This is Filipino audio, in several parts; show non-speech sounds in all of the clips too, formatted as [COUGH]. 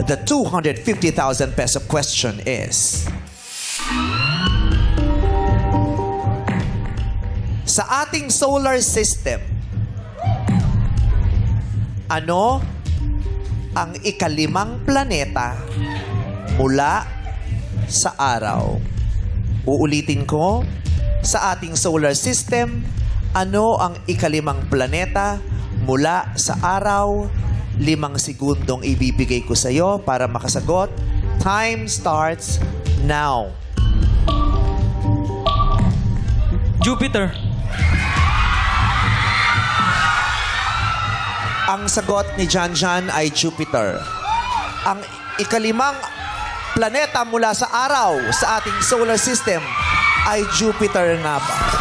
The 250,000 peso question is... Sa ating solar system, ano ang ikalimang planeta mula sa araw? Uulitin ko, sa ating solar system, ano ang ikalimang planeta mula sa araw? Limang segundong ibibigay ko sa iyo para makasagot. Time starts now. Jupiter. Ang sagot ni John ay Jupiter. Ang ikalimang planeta mula sa araw sa ating solar system ay Jupiter nga ba?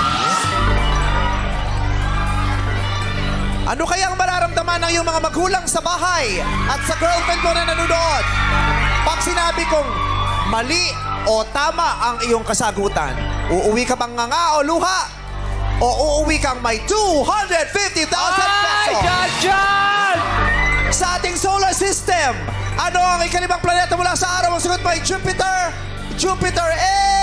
Ano kaya ang mararamdaman ng iyong mga magulang sa bahay at sa girlfriend mo na nanonood? Pag sinabi kong mali o tama ang iyong kasagutan, uuwi ka bang nga o luha? O uuwi kang may 250,000 pesos? Jan! Sa ating solar system, ano ang ikalimang planeta mula sa araw? Ang sagot ay Jupiter. Jupiter is...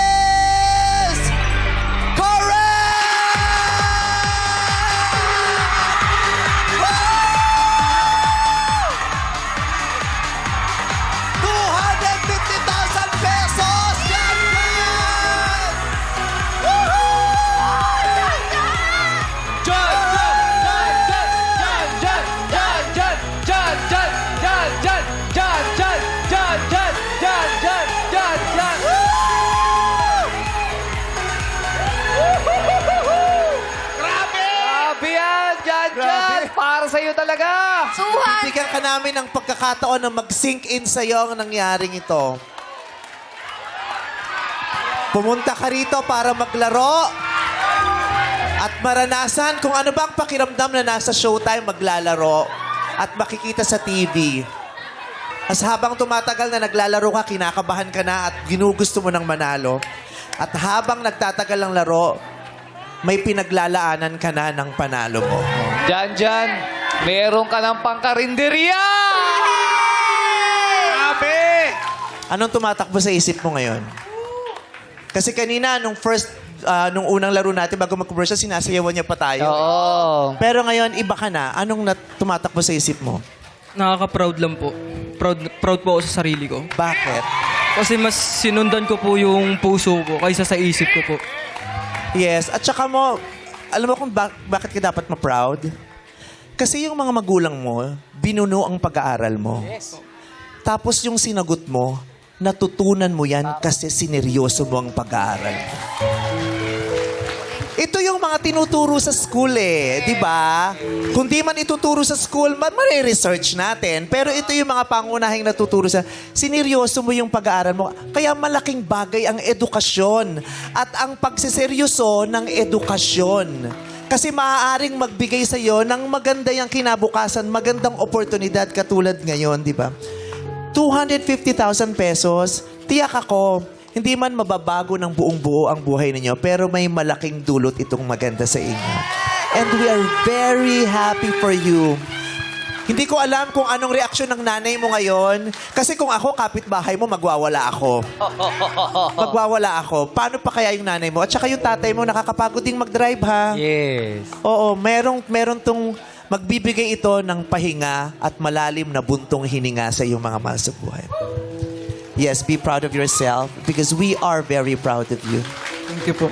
sa'yo talaga! Suhan! Bigyan ka namin ng pagkakataon na mag-sink in sa'yo ang nangyaring ito. Pumunta ka rito para maglaro at maranasan kung ano ba ang pakiramdam na nasa showtime maglalaro at makikita sa TV. As habang tumatagal na naglalaro ka, kinakabahan ka na at ginugusto mo ng manalo. At habang nagtatagal ang laro, may pinaglalaanan ka na ng panalo mo. Jan Jan, meron ka ng pangkarinderya! Grabe! Anong tumatakbo sa isip mo ngayon? Kasi kanina, nung first, ah, nung unang laro natin, bago mag-commercial, sinasayawan niya pa tayo. Oo. Pero ngayon, iba ka na. Anong nat- tumatakbo sa isip mo? Nakaka-proud lang po. Proud, proud po ako sa sarili ko. Bakit? Kasi mas sinundan ko po yung puso ko kaysa sa isip ko po. Yes. At saka mo, alam mo kung bak- bakit ka dapat ma-proud? Kasi yung mga magulang mo, binuno ang pag-aaral mo. Tapos yung sinagot mo, natutunan mo yan kasi sineryoso mo ang pag-aaral mo. Ito yung mga tinuturo sa school eh, di ba? Kung di man ituturo sa school, man research natin. Pero ito yung mga pangunahing natuturo sa, sineryoso mo yung pag-aaral mo. Kaya malaking bagay ang edukasyon at ang pagsiseryoso ng edukasyon. Kasi maaaring magbigay sa iyo ng maganda yung kinabukasan, magandang oportunidad katulad ngayon, di ba? 250,000 pesos, tiyak ako, hindi man mababago ng buong buo ang buhay ninyo, pero may malaking dulot itong maganda sa inyo. And we are very happy for you. Hindi ko alam kung anong reaksyon ng nanay mo ngayon. Kasi kung ako, kapitbahay mo, magwawala ako. [LAUGHS] Magwawala ako. Paano pa kaya yung nanay mo? At saka yung tatay mo, nakakapagod ding mag-drive, ha? Yes. Oo, merong, meron tong magbibigay ito ng pahinga at malalim na buntong hininga sa iyong mga mahal sa buhay. Yes, be proud of yourself because we are very proud of you. Thank you po.